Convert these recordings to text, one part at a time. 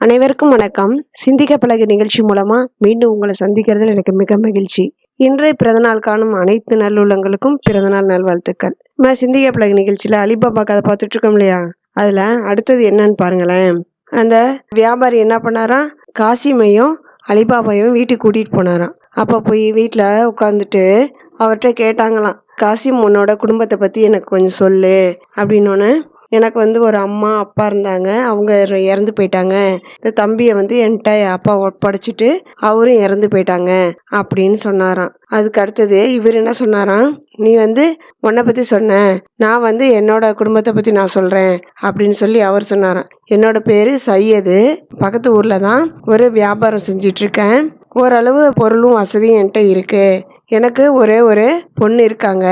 அனைவருக்கும் வணக்கம். சிந்திக்க பழகு நிகழ்ச்சி மூலமா மீண்டும் உங்களை சந்திக்கிறதுல எனக்கு மிக மகிழ்ச்சி. இன்றைய பிறந்தநாள் காணும் அனைத்து நல்லுள்ளங்களுக்கும் பிறந்தநாள் நல்வாழ்த்துக்கள். நம்ம சிந்திக்க பழகு நிகழ்ச்சியில் அலிபாபா கதை பார்த்துட்டு இருக்கோம் இல்லையா? அதில் அடுத்தது என்னன்னு பாருங்களேன். அந்த வியாபாரி என்ன பண்ணாராம் காசிமையும் அலிபாபாவையும் வீட்டுக்கு கூட்டிகிட்டு போனாராம். அப்போ போய் வீட்டில் உட்காந்துட்டு அவர்கிட்ட கேட்டாங்களாம் காசிம் உன்னோட குடும்பத்தை பற்றி எனக்கு கொஞ்சம் சொல்லு அப்படின்னோடனே எனக்கு வந்து ஒரு அம்மா அப்பா இருந்தாங்க. அவங்க இறந்து போயிட்டாங்க. இந்த தம்பியை வந்து என்கிட்ட என் அப்பா ஒப்படைச்சிட்டு அவரும் இறந்து போயிட்டாங்க அப்படின்னு சொன்னாராம். அதுக்கு அடுத்தது இவர் என்ன சொன்னாராம்? நீ வந்து உன்னை பற்றி சொன்ன. நான் வந்து என்னோட குடும்பத்தை பற்றி நான் சொல்கிறேன் அப்படின்னு சொல்லி அவர் சொன்னாராம். என்னோட பேர் சையது. பக்கத்து ஊரில் தான் ஒரு வியாபாரம் செஞ்சிட்ருக்கேன். ஓரளவு பொருளும் வசதியும் என்கிட்ட இருக்குது எனக்கு ஒரே ஒரு பொண்ணு இருக்காங்க.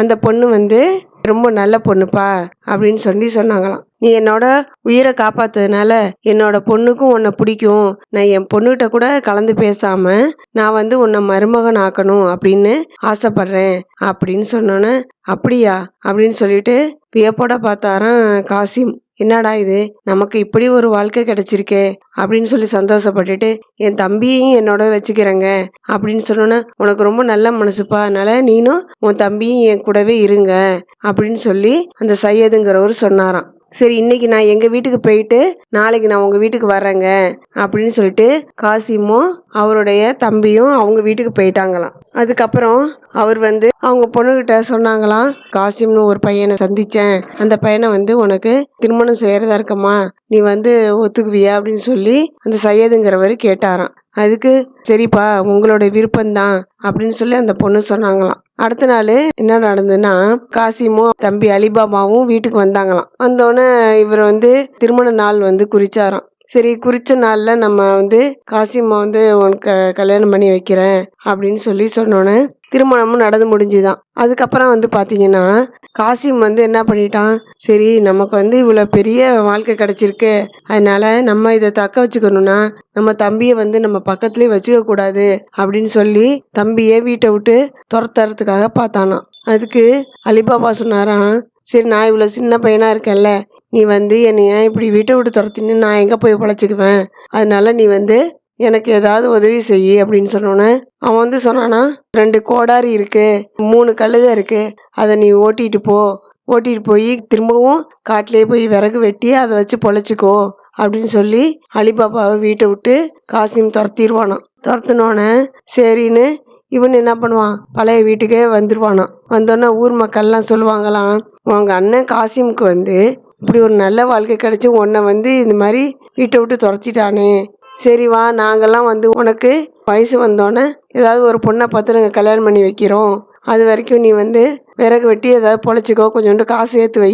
அந்த பொண்ணு வந்து ரொம்ப நல்ல பொண்ணுப்பா அப்படின்னு சொல்லி சொன்னாங்களாம். நீ என்னோட உயிரை காப்பாத்ததுனால என்னோட பொண்ணுக்கும் உன்னை பிடிக்கும். நான் என் பொண்ணுகிட்ட கூட கலந்து பேசாம நான் வந்து உன்னை மருமகன் ஆக்கணும் அப்படின்னு ஆசைப்படுறேன். அப்படின்னு சொன்னோன்னே அப்படியா? அப்படின்னு சொல்லிட்டு வியப்போட பார்த்தாராம் காசிம். என்னடா இது? நமக்கு இப்படி ஒரு வாழ்க்கை கிடைச்சிருக்கே. அப்படின்னு சொல்லி சந்தோஷப்பட்டுட்டு என் தம்பியையும் என்னோட வச்சுக்கிறேங்க. அப்படின்னு சொன்னோன்னே உனக்கு ரொம்ப நல்ல மனசுப்பா. அதனால நீனும் உன் தம்பியும் என் கூடவே இருங்க. அப்படின்னு சொல்லி அந்த சையதுங்கிறவர் சொன்னாராம். சரி இன்னைக்கு நான் எங்கள் வீட்டுக்கு போயிட்டு நாளைக்கு நான் உங்கள் வீட்டுக்கு வரேங்க அப்படின்னு சொல்லிட்டு காசிமும் அவருடைய தம்பியும் அவங்க வீட்டுக்கு போயிட்டாங்களாம். அதுக்கப்புறம் அவர் வந்து அவங்க பொண்ணுகிட்ட சொன்னாங்களாம் காசிம்னு ஒரு பையனை சந்தித்தேன் அந்த பையனை வந்து உனக்கு திருமணம் செய்கிறதா இருக்கம்மா. நீ வந்து ஒத்துக்குவியா? அப்படின்னு சொல்லி அந்த சையதுங்கிறவர் கேட்டாராம். அதுக்கு சரிப்பா உங்களோட விருப்பம்தான் அப்படின்னு சொல்லி அந்த பொண்ணு சொன்னாங்களாம். அடுத்த நாள் என்ன நடந்ததுன்னா காசிமும் தம்பி அலிபாபாவும் வீட்டுக்கு வந்தாங்களாம். வந்தோடனே இவர் வந்து திருமண நாள் வந்து குறிச்சாராம். சரி குறித்த நாளில் நம்ம வந்து காசிம்மா வந்து உனக்கு கல்யாணம் பண்ணி வைக்கிறேன் அப்படின்னு சொல்லி சொன்னோன்னே திருமணமும் நடந்து முடிஞ்சுதான். அதுக்கப்புறம் வந்து பார்த்தீங்கன்னா காசிம் வந்து என்ன பண்ணிட்டான்? சரி நமக்கு வந்து இவ்வளோ பெரிய வாழ்க்கை கிடச்சிருக்கு. அதனால நம்ம இதை தக்க வச்சுக்கணும்னா நம்ம தம்பியை வந்து நம்ம பக்கத்துலேயே வச்சுக்கக்கூடாது அப்படின்னு சொல்லி தம்பியை வீட்டை விட்டு துரத்துறதுக்காக பார்த்தானாம். அதுக்கு அலிபாபா சொன்னாராம் சரி நான் இவ்வளோ சின்ன பையனாக இருக்கேன்ல நீ வந்து என்னைய இப்படி வீட்டை விட்டு துரத்தின்னு நான் எங்கே போய் பொழைச்சிக்குவேன்? அதனால நீ வந்து எனக்கு ஏதாவது உதவி செய் அப்படின்னு சொன்னோன்னே அவன் வந்து சொன்னானா ரெண்டு கோடாரி இருக்கு மூணு கழுதை இருக்கு அதை நீ ஓட்டிட்டு போ. ஓட்டிட்டு போய் திரும்பவும் காட்டிலேயே போய் விறகு வெட்டி அதை வச்சு பொழைச்சிக்கோ அப்படின்னு சொல்லி அலிபாபாவை வீட்டை விட்டு காசிம் துரத்திடுவானான் துரத்துனோடனே சரின்னு இவன் என்ன பண்ணுவான்? பழைய வீட்டுக்கே வந்துடுவானான் வந்தோடனே ஊர் மக்கள்லாம் சொல்லுவாங்களாம் உங்கள் அண்ணன் காசிமுக்கு வந்து இப்படி ஒரு நல்ல வாழ்க்கை கிடச்சி உன்னை வந்து இந்த மாதிரி வீட்டை விட்டு துரத்திட்டானே. சரி வா நாங்கள்லாம் வந்து உனக்கு வயசு வந்தோடனே ஏதாவது ஒரு பொண்ணை பார்த்து நாங்கள் கல்யாணம் பண்ணி வைக்கிறோம். அது வரைக்கும் நீ வந்து விறகு வெட்டி ஏதாவது பொழைச்சிக்கோ கொஞ்சோண்டு காசு சேர்த்து வை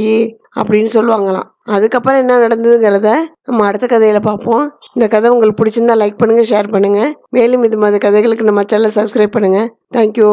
அப்படின்னு சொல்லுவாங்களாம். அதுக்கப்புறம் என்ன நடந்ததுங்கிறத நம்ம அடுத்த கதையில் பார்ப்போம். இந்த கதை உங்களுக்கு பிடிச்சிருந்தா லைக் பண்ணுங்கள் ஷேர் பண்ணுங்கள் மேலும் இது மாதிரி கதைகளுக்கு நம்ம சேனலை சப்ஸ்கிரைப் பண்ணுங்கள் தேங்க்யூ